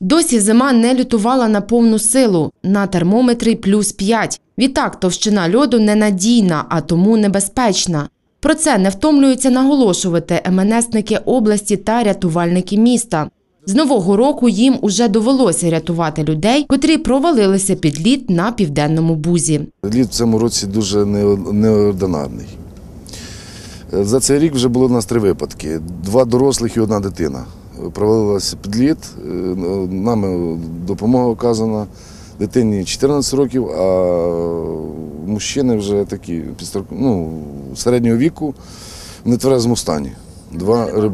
Досі зима не лютувала на повну силу. На термометрі плюс 5. Відтак товщина льоду ненадійна, а тому небезпечна. Про це не втомлюються наголошувати МНСники області та рятувальники міста. З нового року їм уже довелося рятувати людей, котрі провалилися під лід на південному бузі. Лід в цьому році дуже неординарний. Е, За цей рік вже було у нас три випадки: два дорослих і одна дитина. Провалилася під лід, е, нами допомога оказана. Дитині 14 років, а мужчини вже такі ну, середнього віку в нетверезому стані. Два риб...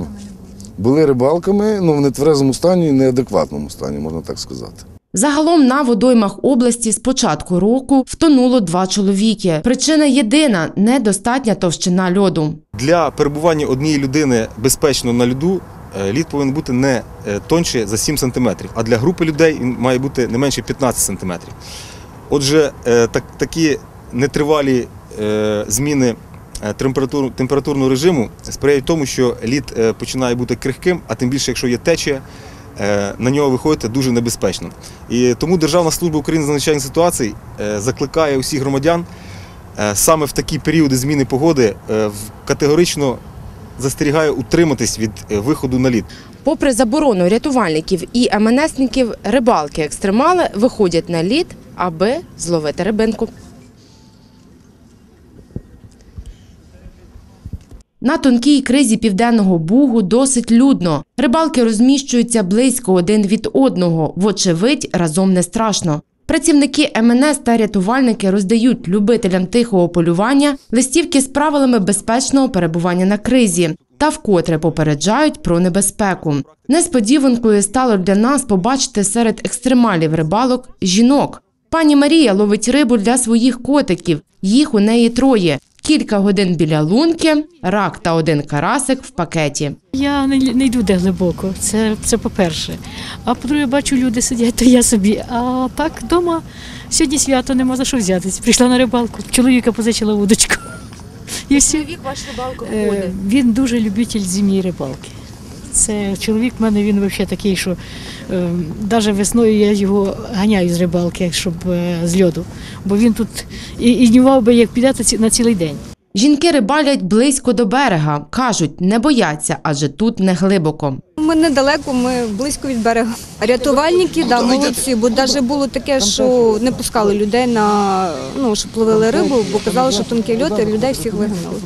Були рибалками, ну в нетверезому стані, неадекватному стані, можна так сказати. Загалом на водоймах області з початку року втонуло два чоловіки. Причина єдина недостатня товщина льоду. Для перебування однієї людини безпечно на льоду лід повинен бути не е, тонше за 7 см, а для групи людей він має бути не менше 15 см. Отже, е, так, такі нетривалі е, зміни е, температур, температурного режиму сприяють тому, що лід е, починає бути крихким, а тим більше, якщо є течія, е, на нього виходити дуже небезпечно. І тому Державна служба України з надзвичайних ситуацій е, закликає усіх громадян е, саме в такі періоди зміни погоди е, категорично застерігає утриматись від е, виходу на лід. Попри заборону рятувальників і МНСників, рибалки-екстремали виходять на лід, аби зловити рибинку. На тонкій кризі південного бугу досить людно. Рибалки розміщуються близько один від одного. Вочевидь, разом не страшно. Працівники МНС та рятувальники роздають любителям тихого полювання листівки з правилами безпечного перебування на кризі та вкотре попереджають про небезпеку. Несподіванкою стало для нас побачити серед екстремалів рибалок жінок. Пані Марія ловить рибу для своїх котиків. Їх у неї троє. Кілька годин біля лунки, рак та один карасик в пакеті. Я не, не йду де глибоко, це, це по-перше. А по-друге, бачу, люди сидять, то я собі. А так вдома сьогодні свято нема за що взятись. Прийшла на рибалку, чоловіка позичила. І все. Чоловік ваш рибалку ходить? Він дуже любитель зимньої рибалки. Це чоловік в мене він взагалі такий, що е, навіть весною я його ганяю з рибалки, щоб е, з льоду. Бо він тут і, і днював би, як піде, на цілий день. Жінки рибалять близько до берега. кажуть, не бояться, адже тут не глибоко. Ми недалеко, ми близько від берега. Рятувальники, да, молодці, бо навіть було таке, що не пускали людей на ну, щоб ловили рибу, бо казали, що тонкі льоти, людей всіх вигнали.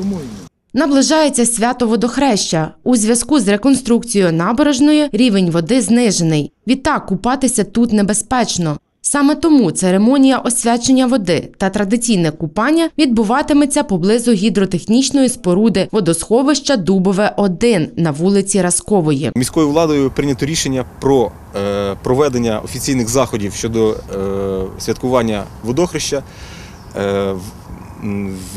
Наближається свято водохреща. У зв'язку з реконструкцією набережної рівень води знижений. Відтак купатися тут небезпечно. Саме тому церемонія освячення води та традиційне купання відбуватиметься поблизу гідротехнічної споруди водосховища Дубове 1 на вулиці Раскової. Міською владою прийнято рішення про е, проведення офіційних заходів щодо е, святкування водохреща е,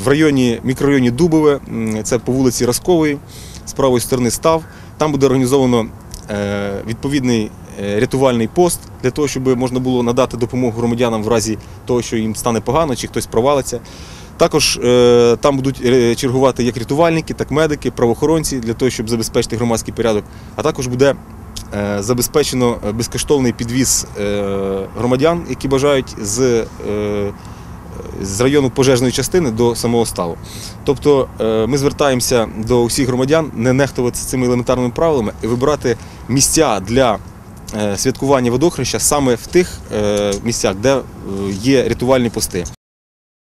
в, районі мікрорайоні Дубове, це по вулиці Раскової, з правої сторони став. Там буде організовано е, відповідний е, рятувальний пост для того, щоб можна було надати допомогу громадянам в разі того, що їм стане погано чи хтось провалиться. Також е, там будуть чергувати як рятувальники, так медики, правоохоронці для того, щоб забезпечити громадський порядок. А також буде забезпечено безкоштовний підвіз громадян, які бажають з, з району пожежної частини до самого ставу. Тобто е, ми звертаємося до усіх громадян не нехтувати цими елементарними правилами і вибирати місця для е, святкування водохреща саме в тих е, місцях, де є рятувальні пости.